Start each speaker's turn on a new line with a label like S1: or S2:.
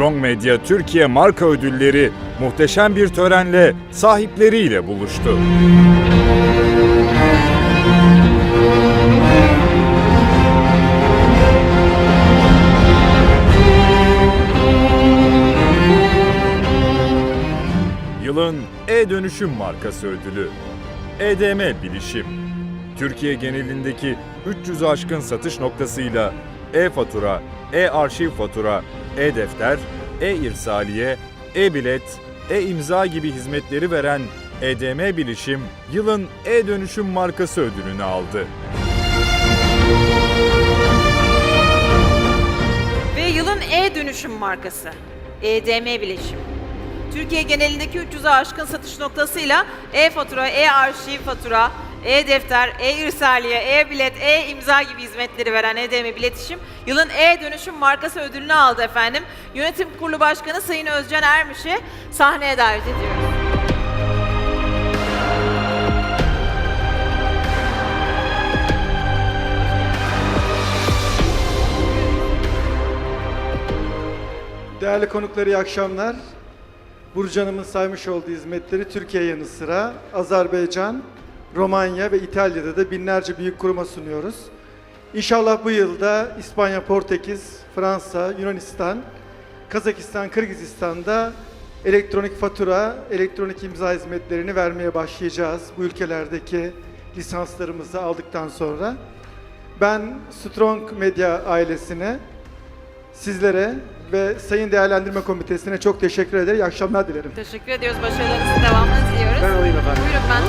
S1: Medya Türkiye Marka Ödülleri muhteşem bir törenle sahipleriyle buluştu. Yılın E-Dönüşüm Markası Ödülü EDM Bilişim Türkiye genelindeki 300'ü aşkın satış noktasıyla e-fatura, e-arşiv fatura, e-defter, e-irsaliye, e-bilet, e-imza gibi hizmetleri veren EDM Bilişim yılın e-dönüşüm markası ödülünü aldı.
S2: Ve yılın e-dönüşüm markası EDM Bileşim. Türkiye genelindeki 300'e aşkın satış noktasıyla e-fatura, e-arşiv fatura, e-defter, e-irsaliye, e-bilet, e-imza gibi hizmetleri veren EDM Biletişim yılın e-dönüşüm markası ödülünü aldı efendim. Yönetim Kurulu Başkanı Sayın Özcan Ermiş'i sahneye davet ediyoruz.
S3: Değerli konukları iyi akşamlar. Burcu Hanım'ın saymış olduğu hizmetleri Türkiye yanı sıra Azerbaycan, Romanya ve İtalya'da da binlerce büyük kuruma sunuyoruz. İnşallah bu yılda İspanya, Portekiz, Fransa, Yunanistan, Kazakistan, Kırgızistan'da elektronik fatura, elektronik imza hizmetlerini vermeye başlayacağız. Bu ülkelerdeki lisanslarımızı aldıktan sonra. Ben Strong Media ailesine, sizlere ve Sayın Değerlendirme Komitesi'ne çok teşekkür ederim. İyi akşamlar dilerim.
S2: Teşekkür ediyoruz. Başarılarınızın devamını diliyoruz.
S4: Ben alayım efendim.
S2: Buyurun ben